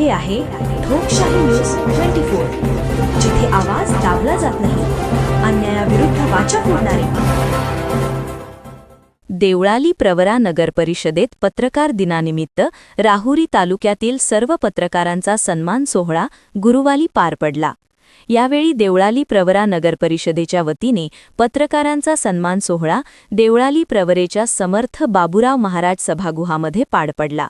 हे आहे लोकशाही न्यूज ट्वेंटी फोर जिथे आवाज दाबला जात नाही अन्यायाविरुद्ध वाचा फोडणारे. देवळाली प्रवरा नगर परिषदेत पत्रकार दिनानिमित्त राहुरी तालुक्यातील सर्व पत्रकारांचा सन्मान सोहळा गुरुवाली पार पडला. यावेळी देवळाली प्रवरा नगर परिषदेच्या वतीने पत्रकारांचा सन्मान सोहळा देवळाली प्रवरेच्या समर्थ बाबुराव महाराज सभागृहामध्ये पार पडला.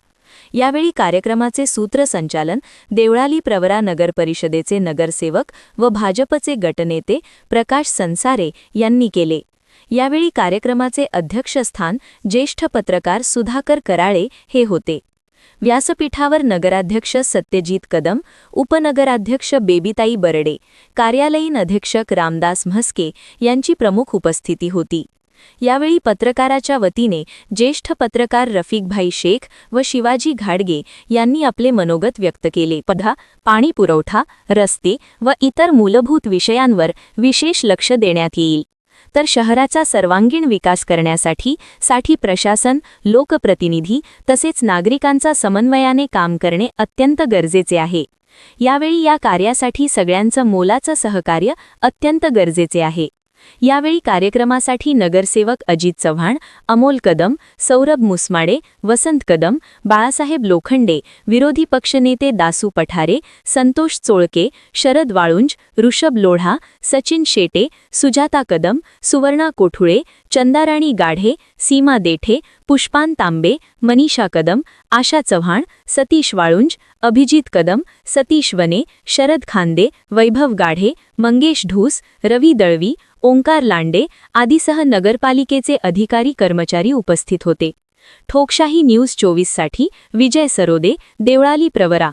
यावेळी कार्यक्रमाचे सूत्रसंचालन देवळाली प्रवरा नगर परिषदेचे नगरसेवक व भाजपचे गटनेते प्रकाश संसारे यांनी केले. यावेळी कार्यक्रमाचे अध्यक्षस्थान ज्येष्ठ पत्रकार सुधाकर कराळे हे होते. व्यासपीठावर नगराध्यक्ष सत्यजित कदम उपनगराध्यक्ष बेबीताई बरडे कार्यालयीन अधीक्षक रामदास म्हस्के यांची प्रमुख उपस्थिती होती. यावेळी पत्रकाराच्या वतीने ज्येष्ठ पत्रकार रफिकभाई शेख व शिवाजी घाडगे यांनी आपले मनोगत व्यक्त केले. पधा पाणी पुरवठा रस्ते व इतर मूलभूत विषयांवर विशेष लक्ष देण्यात येईल. तर शहराचा सर्वांगीण विकास करण्यासाठी साठी प्रशासन लोकप्रतिनिधी तसेच नागरिकांचा समन्वयाने काम करणे अत्यंत गरजेचे आहे. यावेळी या कार्यासाठी सगळ्यांचं मोलाचं सहकार्य अत्यंत गरजेचे आहे. यावेळी कार्यक्रमासाठी नगरसेवक अजित चव्हाण अमोल कदम सौरभ मुसमाडे वसंत कदम बाळासाहेब लोखंडे विरोधी पक्षनेते दासू पठारे संतोष चोळके शरद वाळुंज ऋषभ लोढा सचिन शेटे सुजाता कदम सुवर्णा कोठुळे चंदाराणी गाढे सीमा देठे पुष्पान तांबे मनीषा कदम आशा चव्हाण सतीश वाळुंज अभिजित कदम सतीश वने शरद खांदे वैभव गाढे मंगेश ढूस रवी दळवी ओंकार लांडे आदीसह नगरपालिकेचे अधिकारी कर्मचारी उपस्थित होते. ठोकशाही न्यूज चोवीससाठी विजय सरोदे देवळाली प्रवरा.